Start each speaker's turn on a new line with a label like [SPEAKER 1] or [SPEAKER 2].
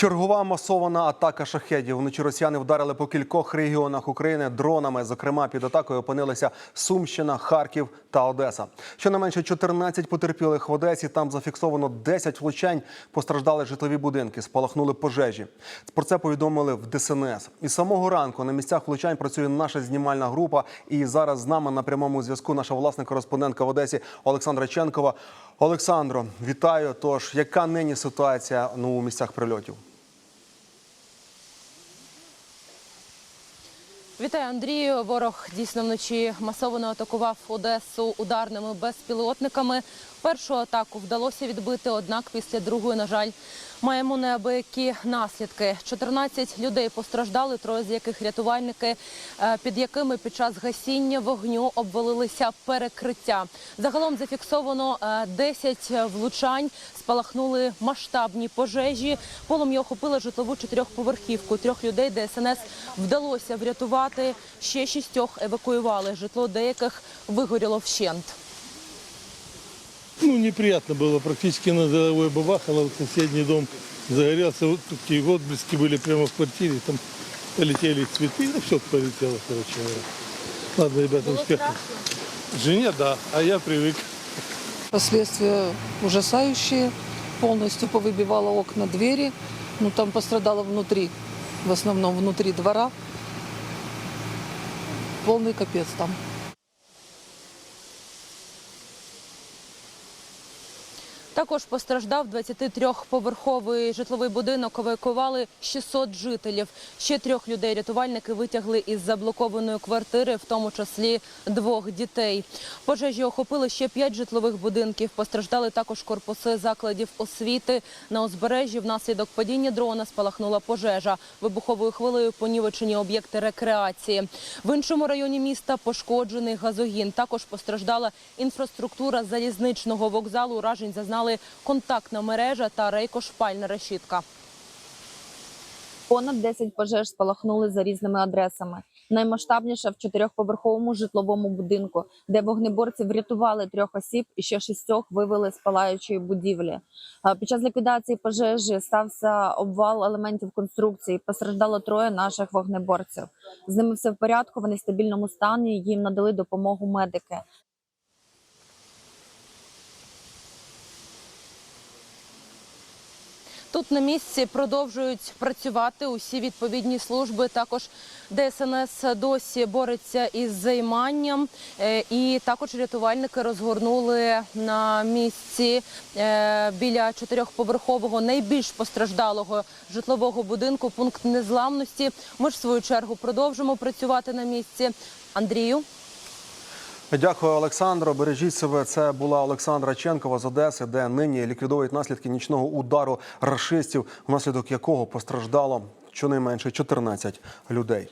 [SPEAKER 1] Чергова масована атака шахедів. Вночі росіяни вдарили по кількох регіонах України дронами. Зокрема, під атакою опинилися Сумщина, Харків та Одеса. Щонайменше 14 потерпілих в Одесі. Там зафіксовано 10 влучань. Постраждали житлові будинки, спалахнули пожежі. Про це повідомили в ДСНС. І самого ранку на місцях влучань працює наша знімальна група. І зараз з нами на прямому зв'язку наша власна кореспондентка в Одесі Олександра Ченкова. Олександро, вітаю. Тож, яка нині ситуація ну, у місцях прильотів?
[SPEAKER 2] Вітаю, Андрію. Ворог дійсно вночі масово атакував Одесу ударними безпілотниками. Першу атаку вдалося відбити, однак після другої, на жаль, маємо неабиякі наслідки. 14 людей постраждали, троє з яких рятувальники, е, під якими під час гасіння вогню обвалилися перекриття. Загалом зафіксовано е, 10 влучань, спалахнули масштабні пожежі. Полум'я охопило житлову чотирьохповерхівку. Трьох людей ДСНС вдалося врятувати Ще шістьох евакуювали. Житло деяких вигоріло вщент.
[SPEAKER 3] Ну, неприятно было, практически над головой бабахало, вот соседний дом загорелся, вот такие отблески были прямо в квартире, там полетели цветы, ну, все полетело, короче говоря. Ладно, ребята, успехов. Жене, да, а я привык.
[SPEAKER 4] Последствия ужасающие. Полностью повыбивало окна, двери. Ну, там пострадало внутри, в основном внутри двора. Полный капец там.
[SPEAKER 2] Також постраждав 23-поверховий житловий будинок. Евакуювали 600 жителів. Ще трьох людей рятувальники витягли із заблокованої квартири, в тому числі двох дітей. Пожежі охопили ще п'ять житлових будинків. Постраждали також корпуси закладів освіти. На узбережжі внаслідок падіння дрона спалахнула пожежа. Вибуховою хвилею понівечені об'єкти рекреації. В іншому районі міста пошкоджений газогін. Також постраждала інфраструктура залізничного вокзалу. Уражень зазнали контактна мережа та рейкошпальна решітка.
[SPEAKER 5] Понад 10 пожеж спалахнули за різними адресами. Наймасштабніша в чотирьохповерховому житловому будинку, де вогнеборці врятували трьох осіб і ще шістьох вивели з палаючої будівлі. Під час ліквідації пожежі стався обвал елементів конструкції. Постраждало троє наших вогнеборців. З ними все в порядку. Вони в стабільному стані. Їм надали допомогу медики.
[SPEAKER 2] Тут на місці продовжують працювати усі відповідні служби. Також ДСНС досі бореться із займанням, Е, і також рятувальники розгорнули на місці е, біля чотирьохповерхового найбільш постраждалого житлового будинку пункт незламності. Ми ж в свою чергу продовжимо працювати на місці. Андрію.
[SPEAKER 1] Дякую, Олександро. Бережіть себе. Це була Олександра Ченкова з Одеси, де нині ліквідовують наслідки нічного удару рашистів, внаслідок якого постраждало щонайменше 14 людей.